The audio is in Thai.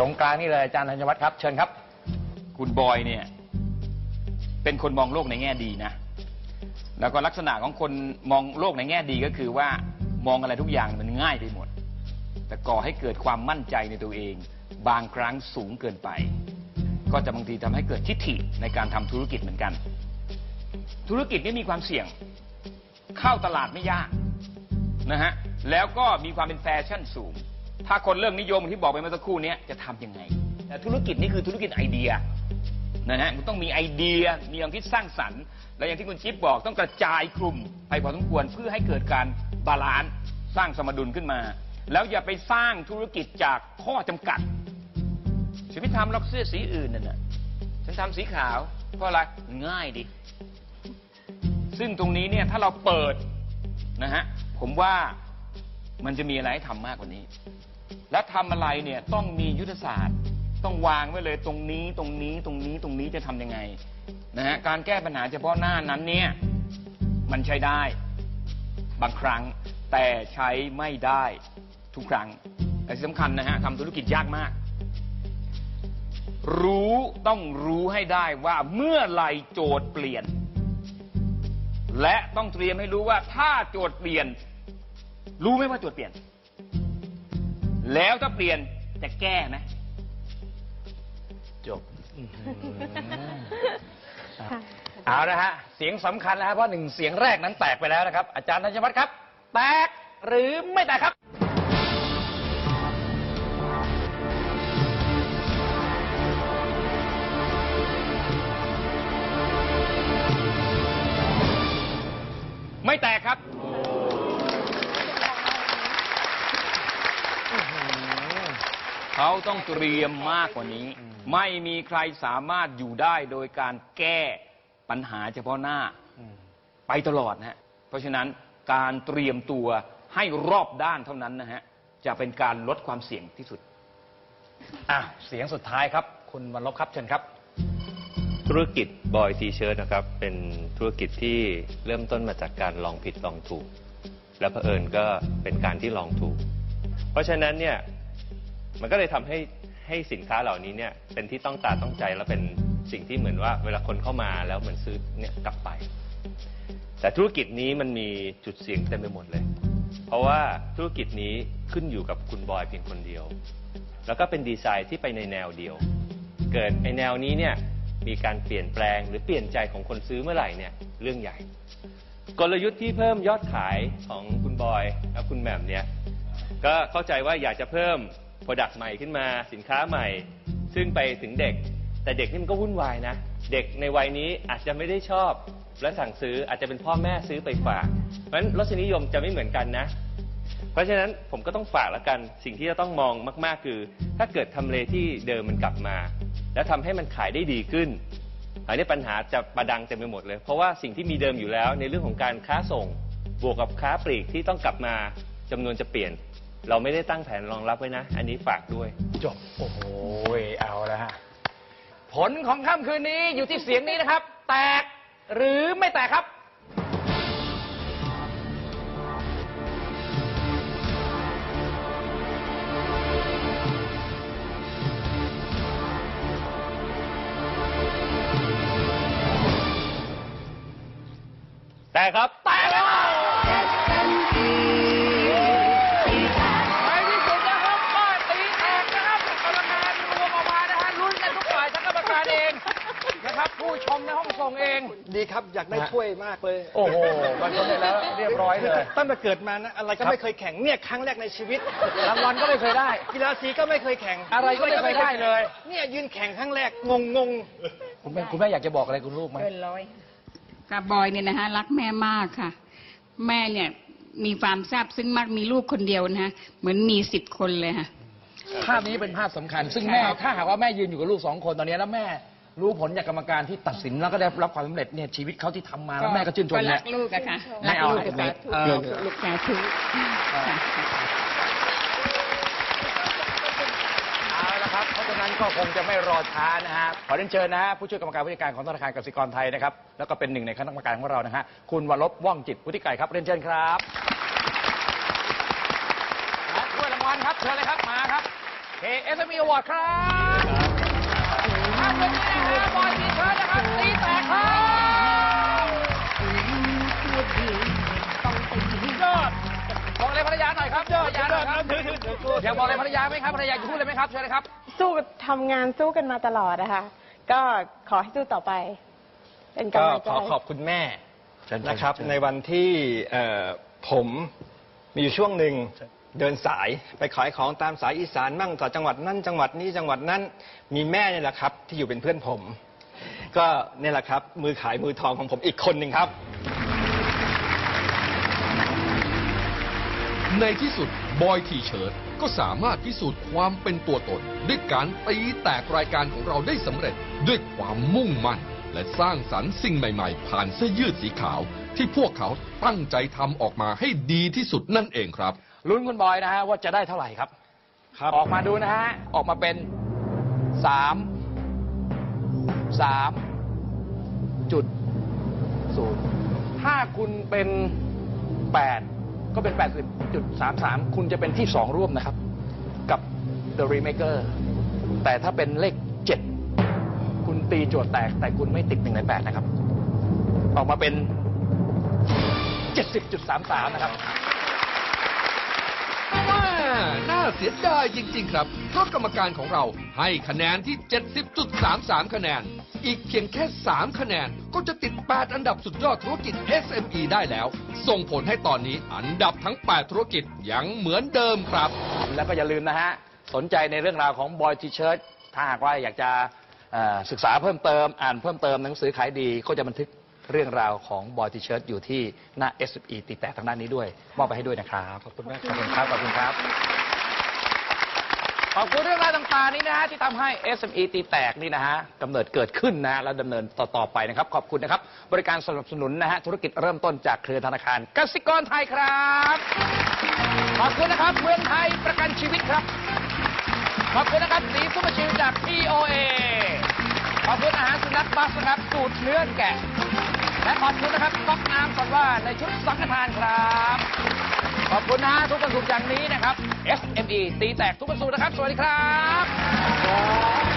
ตรงกลางนี่เลยอาจารย์ธัญวัฒน์ครับ เชิญครับ คุณบอยเนี่ย เป็นคนมองโลกในแง่ดีนะ แล้วก็ลักษณะของคนมองโลกในแง่ดีก็คือว่ามองอะไรทุกอย่างมันง่ายไปหมด แต่ก่อให้เกิดความมั่นใจในตัวเอง บางครั้งสูงเกินไป ก็จะบางทีทำให้เกิดทิฐิในการทำธุรกิจเหมือนกัน ธุรกิจนี่มีความเสี่ยง เข้าตลาดไม่ยากนะฮะแล้วก็มีความเป็นแฟชั่นสูง ถ้าคนเริ่มนิยมที่บอกไปเมื่อสักครู่เนี้ยจะทำยังไง แต่ธุรกิจนี่คือธุรกิจไอเดียนะฮะมันต้องมีไอเดียมีความคิดสร้างสรรค์ และอย่างที่คุณจิ๊บอกต้องกระจายกลุ่มไปพอสมควรเพื่อให้เกิดการบาลานซ์สร้างสมดุลขึ้นมา แล้วอย่าไปสร้างธุรกิจจากข้อจำกัดฉันไม่ทำหรอกเสื้อสีอื่นนั่นน่ะฉันทำสีขาวเพราะอะไรง่ายดิซึ่งตรงนี้เนี่ยถ้าเราเปิดนะฮะผมว่ามันจะมีอะไรให้ทำมากกว่านี้ และทำอะไรเนี่ยต้องมียุทธศาสตร์ ต้องวางไว้เลยตรงนี้ตรงนี้ตรงนี้ตรงนี้จะทำยังไงนะฮะการแก้ปัญหาเฉพาะหน้านั้นเนี่ยมันใช้ได้บางครั้งแต่ใช้ไม่ได้ทุกครั้ง แต่ที่สำคัญนะฮะทำธุรกิจยากมาก รู้ต้องรู้ให้ได้ว่าเมื่อไรโจทย์เปลี่ยน และต้องเตรียมให้รู้ว่าถ้าโจทย์เปลี่ยน รู้ไหมว่าโจทย์เปลี่ยน แล้วถ้าเปลี่ยนจะแก้ไหมจบเอาละฮะ เสียงสำคัญนะฮะเพราะหนึ่งเสียงแรกนั้นแตกไปแล้วนะครับ อาจารย์ธัญวัฒน์ครับ แตกหรือไม่แตกครับ ไม่แตกครับ เขาต้องเตรียมมากกว่านี้ ไม่มีใครสามารถอยู่ได้โดยการแก้ปัญหาเฉพาะหน้าไปตลอดนะฮะเพราะฉะนั้นการเตรียมตัวให้รอบด้านเท่านั้นนะฮะจะเป็นการลดความเสี่ยงที่สุด อะเสียงสุดท้ายครับ คุณวันลบครับเชิญครับ ธุรกิจบอยทีเชิร์ตนะครับ เป็นธุรกิจที่เริ่มต้นมาจากการลองผิดลองถูก และเผอิญก็เป็นการที่ลองถูก เพราะฉะนั้นเนี่ย มันก็เลยทำให้ให้สินค้าเหล่านี้เนี่ยเป็นที่ต้องตาต้องใจและเป็นสิ่งที่เหมือนว่า เวลาคนเข้ามาแล้วเหมือนซื้อเนี่ยกลับไป แต่ธุรกิจนี้มันมีจุดเสี่ยงเต็มไปหมดเลย เพราะว่าธุรกิจนี้ขึ้นอยู่กับคุณบอยเพียงคนเดียว แล้วก็เป็นดีไซน์ที่ไปในแนวเดียว เกิดไอแนวนี้เนี่ยมีการเปลี่ยนแปลงหรือเปลี่ยนใจของคนซื้อเมื่อไหร่เนี่ยเรื่องใหญ่ กลยุทธ์ที่เพิ่มยอดขายของคุณบอยและคุณแหม่มเนี่ยก็เข้าใจว่าอยากจะเพิ่ม โปรดักต์ใหม่ขึ้นมาสินค้าใหม่ ซึ่งไปถึงเด็ก แต่เด็กนี่มันก็วุ่นวายนะ เด็กในวัยนี้อาจจะไม่ได้ชอบ และสั่งซื้ออาจจะเป็นพ่อแม่ซื้อไปฝาก เพราะฉะนั้นรสนิยมจะไม่เหมือนกันนะ เพราะฉะนั้นผมก็ต้องฝากแล้วกันสิ่งที่จะต้องมองมาก ๆ คือ ถ้าเกิดทำเลที่เดิมมันกลับมา แล้วทำให้มันขายได้ดีขึ้นอันนี้ปัญหาจะประดังเต็มไปหมดเลย เพราะว่าสิ่งที่มีเดิมอยู่แล้วในเรื่องของการค้าส่ง บวกกับค้าปลีกที่ต้องกลับมาจำนวนจะเปลี่ยน เราไม่ได้ตั้งแผนรองรับไว้นะ อันนี้ฝากด้วย จบ โอ้โหเอาแล้วฮะ ผลของค่ำคืนนี้อยู่ที่เสียงนี้นะครับ แตกหรือไม่แตกครับ แต่ครับ แตกแล้วายทั้งกรรมการเองนะครับผู้ชมในห้องส่งเอง ดีครับอยากได้ถ้วยมากเลยโอ้โหมันสำเร็จแล้วเรียบร้อยเลยตั้งแต่เกิดมานะอะไรก็ไม่เคยแข่งเนี่ยครั้งแรกในชีวิตรางวัลก็ไม่เคยได้ กีฬาสีก็ไม่เคยแข่งอะไรก็ไม่เคยได้เลย เนี่ยยืนแข่งครั้งแรกงงงคุณแม่คุณแม่อยากจะบอกอะไรคุณลูกไหมค่ะบอยเนี่ยนะคะรักแม่มากค่ะ แม่เนี่ยมีความทราบซึ้งมากมีลูกคนเดียวนะฮะเหมือนมีสิบคนเลยค่ะ ภาพนี้เป็นภาพสำคัญ ซึ่งแม่ถ้าหากว่าแม่ยืนอยู่กับลูกสองคนตอนนี้แล้วแม่รู้ผลจากกรรมการที่ตัดสินแล้วก็ได้รับความสำเร็จเนี่ยชีวิตเขาที่ทำมาแล้วแม่ก็ชื่นชมก็เนี่รัยกลูกอะค่ะไม่รักเอาลูกให้อะเล็ค่ะกเออ ลูกสาธุค่ะ เอาละครับ เพราะฉะนั้นก็คงจะไม่รอช้านะฮะ ขอเรียนเชิญนะฮะผู้ช่วยกรรมการผู้จัดการของธนาคารกสิกรไทยนะครับ แล้วก็เป็นหนึ่งในคณะกรรมการของเรานะฮะ คุณวรลบว่องจิตพุทธิไก่ครับ เรียนเชิญครับและถ้วยรางวัลครับ เชิญเลยครับมา ครับ KSME Award ครับท่านวันนี้นะฮะบอยทีเชิญนะครับตีแตกครับยอดบอกอะไรภรรยาหน่อยครับยอดยอดครับอยากบอกอะไรภรรยาไหมครับภรรยาจะพูดอะไรไหมครับเชิญเลยครับ สู้ทำงานสู้กันมาตลอดนะคะก็ขอให้สู้ต่อไป เป็นก็กำลังใจขอขอบคุณแม่เชิญนะครับเชิญในวันที่เอ่อผมมีอยู่ช่วงหนึ่ง เดินสายไปขายของตามสายอีสานมั่งต่อจังหวัดนั้นจังหวัดนี้จังหวัดนั้น มีแม่เนี่ยแหละครับ ที่อยู่เป็นเพื่อนผม ก็เนี่ยแหละครับ มือขายมือทองของผมอีกคนหนึ่งครับ ในที่สุดบอยทีเชิร์ตก็สามารถพิสูจน์ความเป็นตัวตน ด้วยการตีแตกรายการของเราได้สำเร็จด้วยความมุ่งมั่น และสร้างสรรค์สิ่งใหม่ๆ ผ่านเสื้อยืดสีขาว ที่พวกเขาตั้งใจทำออกมาให้ดีที่สุดนั่นเองครับ ลุ้นคุณบอยนะฮะว่าจะได้เท่าไหร่ครับ ครับออกมาดูนะฮะ ออกมาเป็นสามสามจุดศูนย์ถ้าคุณเป็นแปดก็เป็นแปดสิบจุดสามสามคุณจะเป็นที่สองร่วมนะครับ กับ The Remaker แต่ถ้าเป็นเลขเจ็ดคุณตีโจทย์แตกแต่คุณไม่ติดหนึ่งในแปดนะครับ ออกมาเป็นเจ็ดสิบจุดสามสามนะครับ สียดายจริง ๆ ครับ เพราะกรรมการของเราให้คะแนนที่ 70.33 คะแนน อีกเพียงแค่ 3 คะแนนก็จะติด 8 อันดับสุดยอดธุรกิจ SME ได้แล้ว ส่งผลให้ตอนนี้อันดับทั้ง 8 ธุรกิจยังเหมือนเดิมครับ แล้วก็อย่าลืมนะฮะ สนใจในเรื่องราวของบอยทีเชิร์ตถ้าหากว่าอยากจะเอ่อศึกษาเพิ่มเติม อ่านเพิ่มเติมหนังสือขายดีก็จะบันทึกเรื่องราวของบอยทีเชิร์ตอยู่ที่หน้า SME ติดแตกทางด้านนี้ด้วย มอบไปให้ด้วยนะครับ ขอบคุณมากขอบคุณครับขอบคุณครับ ขอบคุณเรื่องราวต่างๆนี้นะฮะที่ทำให้ SME ตีแตกนี่นะฮะกำเนิดเกิดขึ้นนะฮะแล้วดำเนินต่อๆไปนะครับ ขอบคุณนะครับ บริการสนับสนุนนะฮะธุรกิจเริ่มต้นจากเครือธนาคารกสิกรไทยครับ ขอบคุณนะครับเมืองไทยประกันชีวิตครับ ขอบคุณนะครับสีซุปเปอร์ชิลจาก POA ขอบคุณอาหารสุนัขบัสนะครับสูตรเนื้อแกะ และขอบคุณนะครับก๊อกน้ำก่อนว่าในชุดสังฆทานครับ ขอบคุณนะทุกวันศุกร์อย่างนี้นะครับ SME ตีแตกทุกวันศุกร์นะครับ สวัสดีครับ